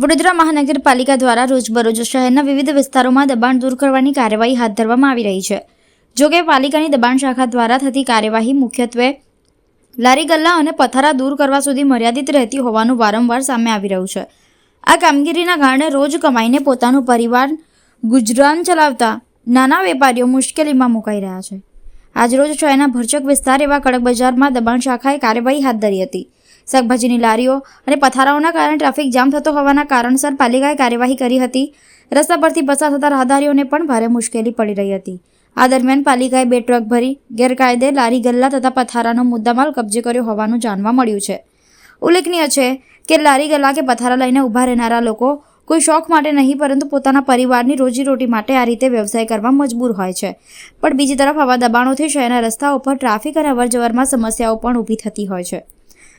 વડોદરા મહાનગરપાલિકા દ્વારા રોજબરોજ શહેરના વિવિધ વિસ્તારોમાં દબાણ દૂર કરવાની કાર્યવાહી હાથ ધરવામાં આવી રહી છે. જોકે પાલિકાની દબાણ શાખા દ્વારા થતી કાર્યવાહી મુખ્યત્વે લારી ગલ્લા અને પથારા દૂર કરવા સુધી મર્યાદિત રહેતી હોવાનું વારંવાર સામે આવી રહ્યું છે. આ કામગીરીના કારણે રોજ કમાઈને પોતાનું પરિવાર ગુજરાન ચલાવતા નાના વેપારીઓ મુશ્કેલીમાં મુકાઈ રહ્યા છે. આજરોજ શહેરના ભરચક વિસ્તાર એવા કડક બજારમાં દબાણ શાખાએ કાર્યવાહી હાથ ધરી હતી. શાકભાજીની લારીઓ અને પથારાઓના કારણે ટ્રાફિક જામ થતો હોવાના કારણસર પાલિકાએ કાર્યવાહી કરી હતી. રસ્તા પરથી પસાર થતા રાહદારીઓને પણ ભારે મુશ્કેલી પડી રહી હતી. આ દરમિયાન પાલિકાએ બે ટ્રક ભરી, ગેરકાયદે લારી ગલ્લા તથા પથારાનો મુદ્દામાલ કબજે કર્યો હોવાનું જાણવા મળ્યું છે. ઉલ્લેખનીય છે કે લારી ગલ્લા કે પથારા લઈને ઊભા રહેનારા લોકો કોઈ શોખ માટે નહીં, પરંતુ પોતાના પરિવારની રોજીરોટી માટે આ રીતે વ્યવસાય કરવા મજબૂર હોય છે. પણ બીજી તરફ આવા દબાણોથી શહેરના રસ્તાઓ પર ટ્રાફિક અને અવરજવરમાં સમસ્યાઓ પણ ઊભી થતી હોય છે.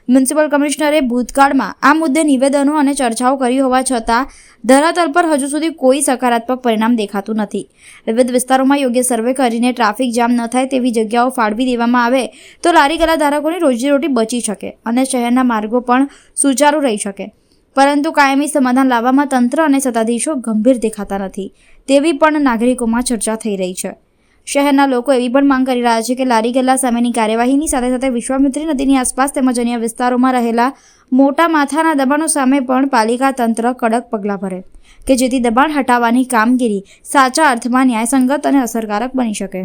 મ્યુનિસિપલ કમિશનરે ભૂતકાળમાં આ મુદ્દે નિવેદનો અને ચર્ચાઓ કરી હોવા છતાં ધરાતલ પર હજુ સુધી કોઈ સકારાત્મક પરિણામ દેખાતું નથી. વિવિધ વિસ્તારોમાં યોગ્ય સર્વે કરીને ટ્રાફિક જામ ન થાય તેવી જગ્યાઓ ફાળવી દેવામાં આવે તો લારી ગલા ધારકોની રોજીરોટી બચી શકે અને શહેરના માર્ગો પણ સુચારુ રહી શકે. પરંતુ કાયમી સમાધાન લાવવામાં તંત્ર અને સત્તાધીશો ગંભીર દેખાતા નથી. તેવી પણ નાગરિકોમાં ચર્ચા થઈ રહી છે. શહેરના લોકો એવી પણ માંગ કરી રહ્યા છે કે લારી ગલ્લા સામેની કાર્યવાહીની સાથે સાથે વિશ્વામિત્રી નદીની આસપાસ તેમજ અન્ય વિસ્તારોમાં રહેલા મોટા માથાના દબાણો સામે પણ પાલિકા તંત્ર કડક પગલાં ભરે કે જેથી દબાણ હટાવવાની કામગીરી સાચા અર્થમાં ન્યાયસંગત અને અસરકારક બની શકે.